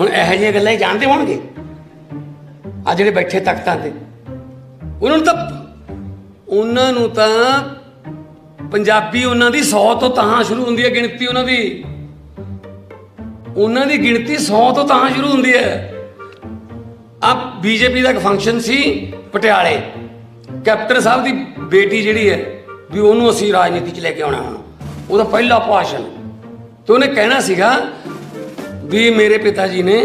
ਹੁਣ ਇਹੋ ਜਿਹੀਆਂ ਗੱਲਾਂ ਹੀ ਜਾਣਦੇ ਹੋਣਗੇ। ਆ ਜਿਹੜੇ ਬੈਠੇ ਤਖਤਾਂ ਤੇ। ਉਹਨਾਂ ਨੂੰ ਤਾਂ, ਉਹਨਾਂ ਨੂੰ ਤਾਂ ਪੰਜਾਬੀ ਉਹਨਾਂ ਦੀ 100 ਤੋਂ ਤਾਂ ਸ਼ੁਰੂ ਹੁੰਦੀ ਹੈ ਗਿਣਤੀ ਉਹਨਾਂ ਦੀ। ਉਹਨਾਂ ਦੀ ਗਿਣਤੀ 100 ਤੋਂ ਤਾਂ ਸ਼ੁਰੂ ਹੁੰਦੀ ਹੈ। ਆ ਬੀਜੇਪੀ ਦਾ ਇੱਕ ਫੰਕਸ਼ਨ ਸੀ ਪਟਿਆਲੇ। ਕੈਪਟਨ ਸਾਹਿਬ ਦੀ ਬੇਟੀ ਜਿਹੜੀ ਹੈ, ਵੀ ਉਹਨੂੰ ਅਸੀਂ ਰਾਜਨੀਤੀ 'ਚ ਲੈ ਕੇ ਆਉਣਾ ਹੁਣ। ਉਹਦਾ ਪਹਿਲਾ ਭਾਸ਼ਣ। ਤੇ ਉਹਨੇ ਕਹਿਣਾ ਸੀਗਾ ਵੀ ਮੇਰੇ ਪਿਤਾ ਜੀ ਨੇ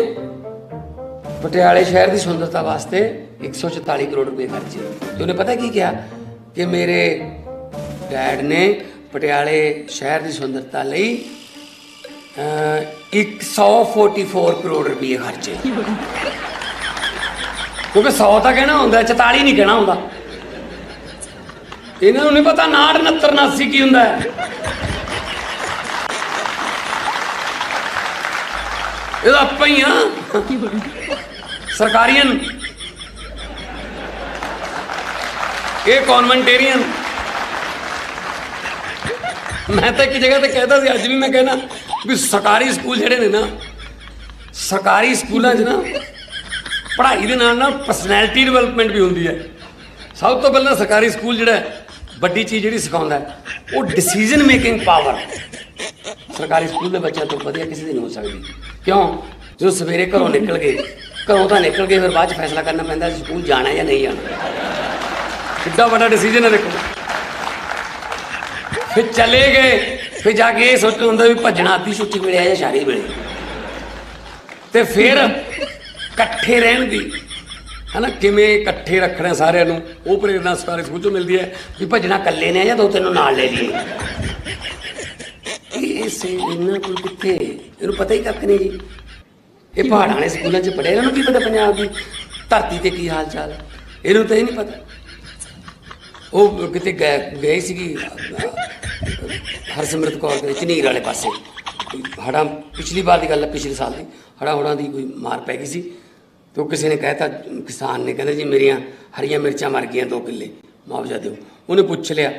ਪਟਿਆਲੇ ਸ਼ਹਿਰ ਦੀ ਸੁੰਦਰਤਾ ਵਾਸਤੇ 144 ਕਰੋੜ ਰੁਪਏ ਖਰਚੇ ਤੇ ਉਹਨੇ ਪਤਾ ਕੀ ਕਿਹਾ? ਕਿ ਮੇਰੇ ਡੈਡ ਨੇ ਪਟਿਆਲੇ ਸ਼ਹਿਰ ਦੀ ਸੁੰਦਰਤਾ ਲਈ ਅਹ, 144 ਕਰੋੜ ਰੁਪਏ ਖਰਚੇ। ਕਿਉਂਕਿ 100 ਤਾਂ ਕਹਿਣਾ ਹੁੰਦਾ 44 ਨਹੀਂ ਕਹਿਣਾ ਹੁੰਦਾ। ਇਹਨਾਂ ਨੂੰ ਨਹੀਂ ਪਤਾ 69 69 79 ਕੀ ਹੁੰਦਾ ਇਹਦਾ ਆਪਾਂ ਹੀ ਆ। ਸਰਕਾਰੀਅਨ। ਇਹ ਕਨਵੈਂਟੇਰੀਅਨ। ਮੈਂ ਤਾਂ ਇੱਕ ਜਗ੍ਹਾ ਤੇ ਕਹਿਦਾ ਸੀ, ਅੱਜ ਵੀ ਮੈਂ ਕਹਿਣਾ ਵੀ ਸਰਕਾਰੀ ਸਕੂਲ ਜਿਹੜੇ ਨੇ ਨਾ, ਸਰਕਾਰੀ ਸਕੂਲਾਂ 'ਚ ਨਾ ਪੜ੍ਹਾਈ ਦੇ ਨਾਲ ਨਾਲ ਪਰਸਨੈਲਿਟੀ ਡਿਵੈਲਪਮੈਂਟ ਵੀ ਹੁੰਦੀ ਹੈ। ਸਭ ਤੋਂ ਪਹਿਲਾਂ ਸਰਕਾਰੀ ਸਕੂਲ ਜਿਹੜਾ ਵੱਡੀ ਚੀਜ਼ ਜਿਹੜੀ ਸਿਖਾਉਂਦਾ ਉਹ ਡਿਸੀਜਨ ਮੇਕਿੰਗ ਪਾਵਰ ਸਰਕਾਰੀ ਸਕੂਲ ਦੇ ਬੱਚਿਆਂ ਤੋਂ ਵਧੀਆ ਕਿਸੇ ਦੀ ਨਹੀਂ ਹੋ ਸਕਦੀ। ਕਿਉਂ? ਜਦੋਂ ਸਵੇਰੇ ਘਰੋਂ ਨਿਕਲ ਗਏ, ਘਰੋਂ ਤਾਂ ਨਿਕਲ ਗਏ, ਫਿਰ ਬਾਅਦ ਚ ਫੈਸਲਾ ਕਰਨਾ ਪੈਂਦਾ ਸੀ ਸਕੂਲ ਜਾਣਾ ਜਾਂ ਨਹੀਂ ਜਾਣਾ। ਕਿੱਡਾ ਵੱਡਾ ਡਿਸੀਜਨ ਹੈ ਦੇਖੋ। ਫਿਰ ਚਲੇ ਗਏ, ਫਿਰ ਜਾ ਕੇ ਇਹ ਸੋਚਣਾ ਹੁੰਦਾ ਵੀ ਭੱਜਣਾ, ਅੱਧੀ ਛੁੱਟੀ ਮਿਲਿਆ ਜਾਂ ਸ਼ਾਰੀ ਮਿਲੇ। ਤੇ ਫਿਰ ਇਕੱਠੇ ਰਹਿਣ ਦੀ, ਹਨਾ, ਕਿਵੇਂ ਇਕੱਠੇ ਰੱਖਣਾ ਸਾਰਿਆਂ ਨੂੰ, ਉਹ ਪ੍ਰੇਰਣਾ ਸਾਰੇ ਸਕੂਲ ਤੋਂ ਮਿਲਦੀ ਹੈ ਵੀ ਭੱਜਣਾ ਇਕੱਲੇ ਨੇ ਜਾਂ ਦੋ ਤਿੰਨ ਨੂੰ ਨਾਲ ਲੈ ਲਈਏ। ਇਹ ਸੇ ਇਹਨਾਂ ਕੋਲ ਕਿੱਥੇ? ਇਹਨੂੰ ਪਤਾ ਹੀ ਕੱਖ ਨਹੀਂ ਜੀ। ਇਹ ਪਹਾੜਾਂ ਵਾਲੇ ਸਕੂਲਾਂ 'ਚ ਪੜ੍ਹੇ ਇਹਨਾਂ ਨੂੰ ਕੀ ਪਤਾ ਪੰਜਾਬ ਦੀ? ਧਰਤੀ ਤੇ ਕੀ ਹਾਲ ਚਾਲ ਹੈ ਇਹਨੂੰ ਤਾਂ ਇਹ ਨਹੀਂ ਪਤਾ। ਉਹ ਕਿਤੇ ਗਏ ਗਏ ਸੀਗੀ, ਹਰਸਿਮਰਤ ਕੌਰ ਦੇ ਝਨੀਰ ਵਾਲੇ ਪਾਸੇ। ਹੜਾ ਪਿਛਲੀ ਵਾਰ ਦੀ ਗੱਲ ਹੈ ਪਿਛਲੇ ਸਾਲ ਦੀ। ਹੜਾ ਹੁੜਾਂ ਦੀ ਕੋਈ ਮਾਰ ਪੈ ਗਈ ਸੀ। ਤੇ ਉਹ ਕਿਸੇ ਨੇ ਕਹਿਤਾ ਕਿਸਾਨ ਨੇ ਕਹਿੰਦਾ ਜੀ, ਮੇਰੀਆਂ ਹਰੀਆਂ ਮਿਰਚਾਂ ਮਰ ਗਈਆਂ 2 ਕਿੱਲੇ, ਮੁਆਵਜ਼ਾ ਦਿਓ। ਉਹਨੇ ਪੁੱਛ ਲਿਆ।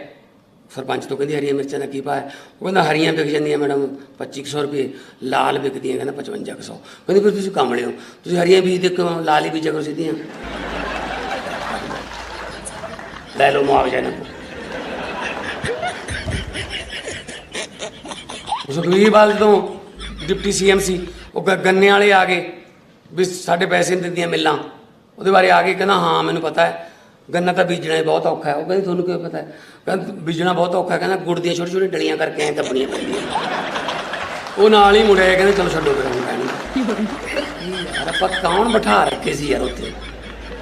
ਸਰਪੰਚ ਤੋਂ ਕਹਿੰਦੀ ਹਰੀਆਂ ਮਿਰਚਾਂ ਦਾ ਕੀ ਭਾਅ ਹੈ? ਉਹ ਕਹਿੰਦਾ ਹਰੀਆਂ ਵਿਕ ਜਾਂਦੀਆਂ ਮੈਡਮ 2500 ਰੁਪਏ, ਲਾਲ ਵਿਕਦੀਆਂ, ਕਹਿੰਦਾ 5500 ਕਹਿੰਦੀ ਫਿਰ ਤੁਸੀਂ ਕੰਮ ਲਿਓ, ਤੁਸੀਂ ਹਰੀਆਂ ਬੀਜ ਦੇ ਕਿਉਂ ਲਾਲ ਹੀ ਬੀਜਿਆ ਕਰੋ ਸਿੱਧੀਆਂ। ਲੈ ਲਓ ਮੁਆਵਜ਼ਾ ਇਹਨਾਂ ਤੋਂ ਸੁਖਵੀਰ ਬਾਲ ਤੋਂ ਡਿਪਟੀ ਸੀਐਮ ਸੀ, ਉਹ ਗ- ਗੰਨੇ ਵਾਲੇ ਆ ਗਏ, ਵੀ ਸਾਡੇ ਪੈਸੇ ਨਹੀਂ ਦਿੰਦੀਆਂ ਮਿੱਲਾਂ। ਉਹਦੇ ਬਾਰੇ ਆ ਕੇ ਕਹਿੰਦਾ, ਹਾਂ, ਮੈਨੂੰ ਪਤਾ ਹੈ। ਗੰਨਾ ਤਾਂ ਬੀਜਣਾ ਹੀ ਬਹੁਤ ਔਖਾ ਹੈ। ਉਹ ਕਹਿੰਦੀ ਤੁਹਾਨੂੰ ਕਿਵੇਂ ਪਤਾ ਹੈ? ਕਹਿੰਦਾ ਬੀਜਣਾ ਬਹੁਤ ਔਖਾ ਹੈ। ਕਹਿੰਦਾ ਗੁੜ ਦੀਆਂ ਛੋਟੀ ਛੋਟੀ ਡਲੀਆਂ ਕਰਕੇ ਐਂ ਦੱਬਣੀਆਂ ਪੈਂਦੀਆਂ ਉਹ ਨਾਲ ਹੀ ਮੁੜਿਆ ਕਹਿੰਦੇ ਚਲੋ ਛੱਡੋ ਫਿਰ ਹੁਣ ਯਾਰ ਆਪਾਂ ਕੌਣ ਬਿਠਾ ਰੱਖੇ ਸੀ ਯਾਰ ਉੱਥੇ?